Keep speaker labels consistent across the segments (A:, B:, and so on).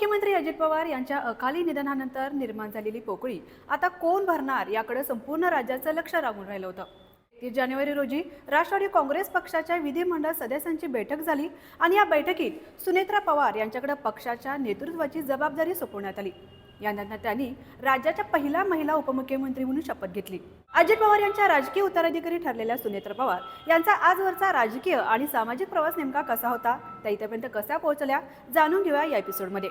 A: उपमुख्यमंत्री अजित पवार यांच्या अकाली निधनानंतर निर्माण झालेली पोकळी. आता कोण भरणार याकडे संपूर्ण राज्याचं लक्ष लागून राहिलं होतं. एकतीस जानेवारी रोजी राष्ट्रवादी काँग्रेस पक्षाच्या विधिमंडळ सदस्यांची बैठक झाली आणि या बैठकीत सुनेत्रा पवार यांच्याकडे पक्षाच्या नेतृत्वाची जबाबदारी सोपवण्यात आली. यानंतर त्यांनी राज्याच्या पहिल्या महिला उपमुख्यमंत्री म्हणून शपथ घेतली. अजित पवार यांच्या राजकीय उत्तराधिकारी ठरलेल्या सुनेत्र पवार यांचा आजवरचा राजकीय आणि सामाजिक प्रवास नेमका कसा होता? त्या इथपर्यंत कसा पोहोचल्या? जाणून घेऊया या एपिसोडमध्ये.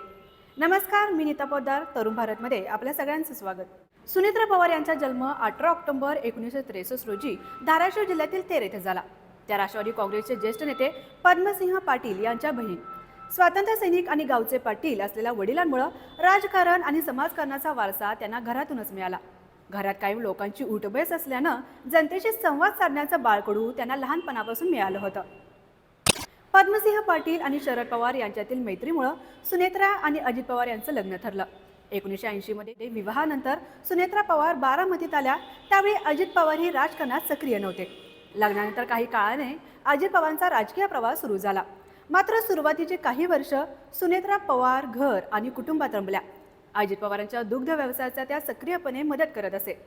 A: नमस्कार मी नीता पोद्दार तरुण भारतमध्ये आपल्या सगळ्यांचं स्वागत. सुनेत्रा पवार यांचा जन्म अठरा ऑक्टोबर एकोणीसशे त्रेसष्ट रोजी धाराशिव जिल्ह्यातील तेर येथे झाला. त्या राष्ट्रवादी काँग्रेसचे ज्येष्ठ नेते पद्मसिंह पाटील यांच्या बहीण स्वातंत्र्य सैनिक आणि गावचे पाटील असलेल्या वडिलांमुळं राजकारण आणि समाजकारणाचा वारसा त्यांना घरातूनच मिळाला. घरात काही लोकांची उठबैस असल्यानं जनतेशी संवाद साधण्याचं बाळकडू त्यांना लहानपणापासून मिळालं होतं. पद्मसिंह पाटील आणि शरद पवार यांच्यातील मैत्रीमुळं सुनेत्रा आणि अजित पवार यांचं लग्न ठरलं. एकोणीसशे ऐंशीमध्ये विवाहानंतर सुनेत्रा पवार बारामतीत आल्या. त्यावेळी अजित पवार ही राजकारणात सक्रिय नव्हते. लग्नानंतर काही काळाने अजित पवारांचा राजकीय प्रवास सुरू झाला. मात्र सुरुवातीचे काही वर्ष सुनेत्रा पवार घर आणि कुटुंबात रमल्या. अजित पवारांच्या दुग्ध व्यवसायाचा त्या सक्रियपणे मदत करत असे.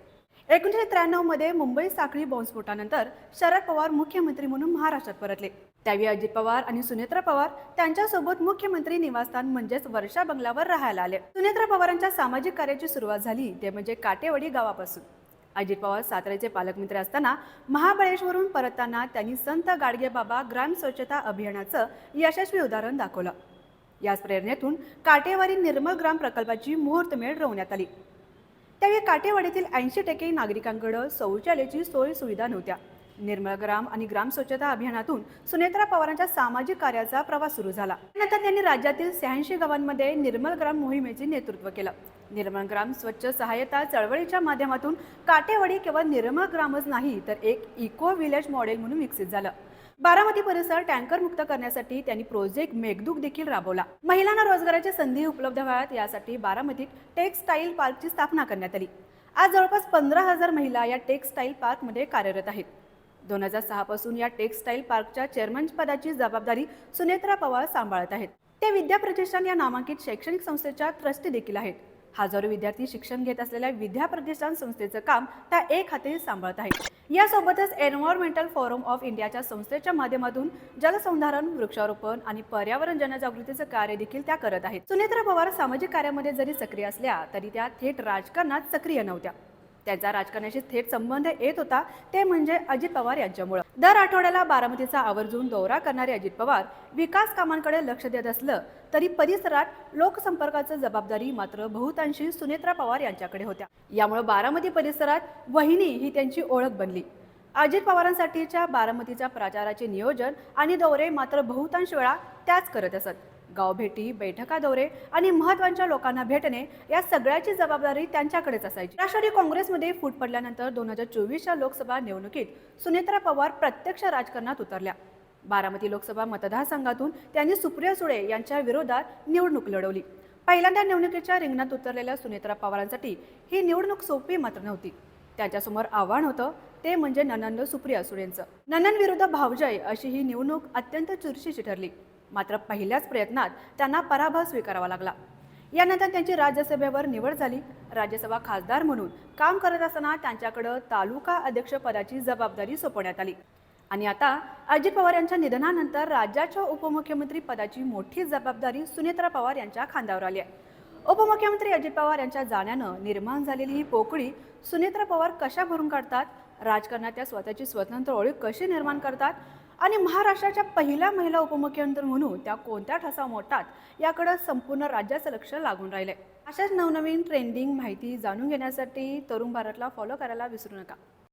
A: एकोणीसशे त्र्याण्णवमध्ये मुंबई साखळी बॉम्बस्फोटानंतर शरद पवार मुख्यमंत्री म्हणून महाराष्ट्रात परतले. त्यावेळी अजित पवार आणि सुनेत्रा पवार त्यांच्यासोबत मुख्यमंत्री निवासस्थान म्हणजेच वर्षा बंगल्यावर राहायला आले. सुनेत्रा पवारांच्या सामाजिक कार्याची सुरुवात झाली ते म्हणजे काटेवाडी गावापासून. अजित पवार साताऱ्याचे पालकमंत्री असताना महाबळेश्वरून परतताना त्यांनी संत गाडगेबाबा ग्राम स्वच्छता अभियानाचं यशस्वी उदाहरण दाखवलं. याच प्रेरणेतून काटेवाडी निर्मल ग्राम प्रकल्पाची मुहूर्तमेढ रोवण्यात आली. त्यावेळी काटेवाडीतील ऐंशी टक्के नागरिकांकडे शौचालयाची सोय सुविधा नव्हत्या. निर्मळ ग्राम आणि ग्राम स्वच्छता अभियानातून सुनेत्रा पवारांच्या सामाजिक कार्याचा प्रवास सुरू झाला. नंतर त्यांनी राज्यातील शहाऐंशी गावांमध्ये निर्मल ग्राम मोहिमेचे नेतृत्व केलं. निर्मळ ग्राम स्वच्छ सहाय्यता चळवळीच्या माध्यमातून काटेवाडी केवळ निर्मळ ग्रामच नाही तर एक इको विलेज मॉडेल म्हणून विकसित झालं. बारामती परिसर टँकर मुक्त करण्यासाठी त्यांनी प्रोजेक्ट मेघदूक देखील राबवला. महिलांना रोजगाराच्या संधी उपलब्ध व्हाव्यात यासाठी बारामतीत टेक्सटाईल पार्कची स्थापना करण्यात आली. आज जवळपास पंधरा हजार महिला या टेक्सटाईल पार्कमध्ये कार्यरत आहेत. दोन हजार सहापासून या टेक्सटाईल पार्कच्या चेअरमन पदाची जबाबदारी सुनेत्रा पवार सांभाळत आहेत. ते विद्या प्रतिष्ठान या नामांकित शैक्षणिक संस्थेच्या ट्रस्टी देखील आहेत. हजारो विद्यार्थी शिक्षण घेत असलेल्या विद्या प्रतिष्ठान संस्थेचं काम त्या एक हाती सांभाळत आहेत. यासोबतच एन्व्हायरमेंटल फोरम ऑफ इंडियाच्या संस्थेच्या माध्यमातून जलसंधारण वृक्षारोपण आणि पर्यावरण जनजागृतीचं कार्य देखील त्या करत आहेत. सुनेत्रा पवार सामाजिक कार्यामध्ये जरी सक्रिय असल्या तरी त्या थेट राजकारणात सक्रिय नव्हत्या. त्यांचा राजकारणाशी थेट संबंध येत होता ते म्हणजे अजित पवार यांच्यामुळं. दर आठवड्याला बारामतीचा आवर्जून दौरा करणारे अजित पवार विकास कामांकडे लक्ष देत असलं तरी परिसरात लोकसंपर्काचं जबाबदारी मात्र बहुतांशी सुनेत्रा पवार यांच्याकडे होत्या. यामुळे बारामती परिसरात वहिनी ही त्यांची ओळख बनली. अजित पवारांसाठीच्या बारामतीच्या प्रचाराचे नियोजन आणि दौरे मात्र बहुतांश वेळा त्याच करत असत. गावभेटी बैठका दौरे आणि महत्त्वाच्या लोकांना भेटणे या सगळ्याची जबाबदारी त्यांच्याकडेच असायची. राष्ट्रवादी काँग्रेसमध्ये फूट पडल्यानंतर दोन हजार चोवीसच्या लोकसभा निवडणुकीत सुनेत्रा पवार प्रत्यक्ष राजकारणात उतरल्या. बारामती लोकसभा मतदारसंघातून त्यांनी सुप्रिया सुळे यांच्या विरोधात निवडणूक लढवली. पहिल्यांदा निवडणुकीच्या रिंगणात उतरलेल्या सुनेत्रा पवारांसाठी ही निवडणूक सोपी मात्र नव्हती. त्यांच्यासमोर आव्हान होतं ते म्हणजे ननंद सुप्रिया सुळेंचं. ननंद विरुद्ध भावजय अशी ही निवडणूक अत्यंत चुरशीची ठरली. मात्र पहिल्याच प्रयत्नात त्यांना पराभव स्वीकारावा लागला. यानंतर त्यांची राज्यसभेवर निवड झाली. राज्यसभा खासदार म्हणून काम करत असताना त्यांच्याकडं तालुका अध्यक्षपदाची जबाबदारी सोपवण्यात आली. आणि आता अजित पवार यांच्या निधनानंतर राज्याच्या उपमुख्यमंत्री पदाची मोठी जबाबदारी सुनेत्रा पवार यांच्या खांद्यावर आली आहे. उपमुख्यमंत्री अजित पवार यांच्या जाण्यानं निर्माण झालेली ही पोकळी सुनेत्रा पवार कशा भरून काढतात? राजकारणात त्या स्वतःची स्वतंत्र ओळख कशी निर्माण करतात? आणि महाराष्ट्राच्या पहिल्या महिला उपमुख्यमंत्री म्हणून त्या कोणत्या ठसा मोडतात याकडं संपूर्ण राज्याचं लक्ष लागून राहिलंय. अशाच नवनवीन ट्रेंडिंग माहिती जाणून घेण्यासाठी तरुण भारतला फॉलो करायला विसरू नका.